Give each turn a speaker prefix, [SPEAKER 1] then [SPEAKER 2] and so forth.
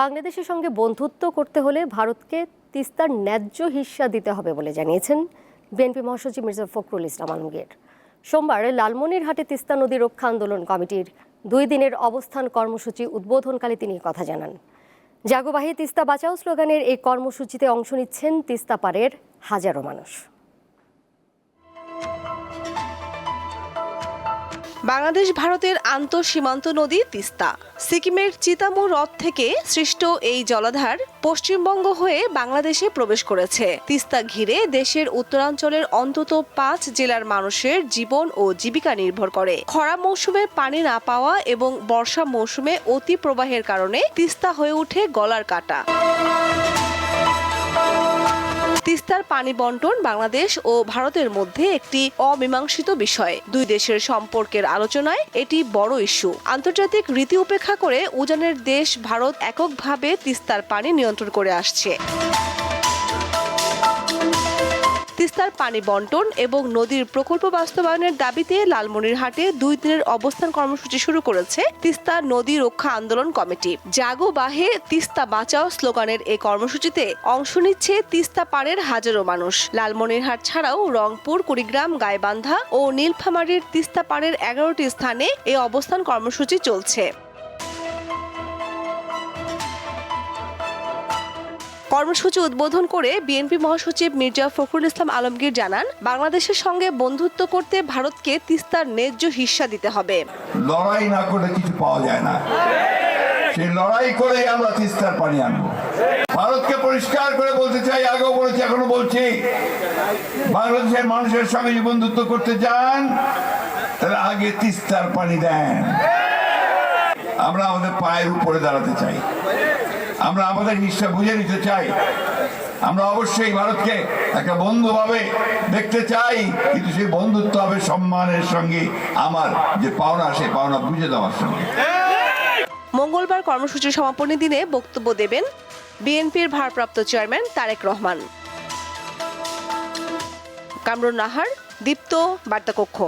[SPEAKER 1] বাংলাদেশের সঙ্গে বন্ধুত্ব করতে হলে ভারতকে তিস্তার ন্যায্য হিস্সা দিতে হবে বলে জানিয়েছেন বিএনপি মহাসচিব মির্জা ফখরুল ইসলাম আলমগীর। সোমবার লালমনিরহাটে তিস্তা নদী রক্ষা আন্দোলন কমিটির দুই দিনের অবস্থান কর্মসূচি উদ্বোধনকালে তিনি কথা জানান। জাগোবাহী তিস্তা বাঁচাও স্লোগানের এই কর্মসূচিতে অংশ নিচ্ছেন তিস্তা পাড়ের হাজারো মানুষ।
[SPEAKER 2] বাংলাদেশ, ভারতের আন্তঃসীমান্ত নদী তিস্তা। সিকিমের চিতামু হ্রদ থেকে সৃষ্ট এই জলাধার পশ্চিমবঙ্গ হয়ে বাংলাদেশে প্রবেশ করেছে। তিস্তা ঘিরে দেশের উত্তরাঞ্চলের অন্তত পাঁচ জেলার মানুষের জীবন ও জীবিকা নির্ভর করে। খরা মৌসুমে পানি না পাওয়া এবং বর্ষা মৌসুমে অতি প্রবাহের কারণে তিস্তা হয়ে ওঠে গলার কাটা। তিস্তার পানি বন্টন বাংলাদেশ ও ভারতের মধ্যে একটি অমীমাংসিত বিষয়। দুই দেশের সম্পর্কের আলোচনায় এটি বড় ইস্যু। আন্তর্জাতিক রীতি উপেক্ষা করে উজানের দেশ ভারত এককভাবে তিস্তার পানি নিয়ন্ত্রণ করে আসছে। তিস্তার পানি বন্টন এবং নদীর প্রকল্প বাস্তবায়নের দাবিতে লালমনিরহাটে দুই দিনের অবস্থান কর্মসূচি শুরু করেছে তিস্তা নদী রক্ষা আন্দোলন কমিটি। জাগো বাহে তিস্তা বাঁচাও স্লোগানের এই কর্মসূচিতে অংশ নিচ্ছে তিস্তা পাড়ের হাজারো মানুষ। লালমনিরহাট ছাড়াও রংপুর, কুড়িগ্রাম, গাইবান্ধা ও নীলফামারীর তিস্তা পাড়ের এগারোটি স্থানে এই অবস্থান কর্মসূচি চলছে। কর্মসূচি উদ্বোধন করে বিএনপি মহাসচিব মির্জা ফখরুল ইসলাম আলমগীর জানান, বাংলাদেশের সঙ্গে বন্ধুত্ব করতে ভারতকে তিস্তার ন্যায্য হিস্সা দিতে হবে।
[SPEAKER 3] লড়াই না করলে কিছু পাওয়া যায় না। সেই লড়াই করে আমরা তিস্তার পানি আনব। ভারতকে পরিষ্কার করে বলতে চাই, আগেও বলেছি, এখনও বলছি, বাংলাদেশের মানুষের সঙ্গে বন্ধুত্ব করতে চান তাহলে আগে তিস্তার পানি দেন। আমরা আমাদের পায়ের উপরে দাঁড়াতে চাই। আমরা আমাদের হিসাব বুঝে নিতে চাই। আমরা অবশ্যই ভারতকে একটা বন্ধু ভাবে দেখতে চাই, কিন্তু সেই বন্ধুত্ব হবে সম্মানের সঙ্গে আমার যে পাওনা, সেই পাওনা বুঝে দেওয়ার সঙ্গে।
[SPEAKER 2] মঙ্গলবার কর্মসূচির সমাপনী দিনে বক্তব্য দেবেন বিএনপির ভারপ্রাপ্ত চেয়ারম্যান তারেক রহমান। কামরুন নাহার, দীপ্ত বার্তাকক্ষ।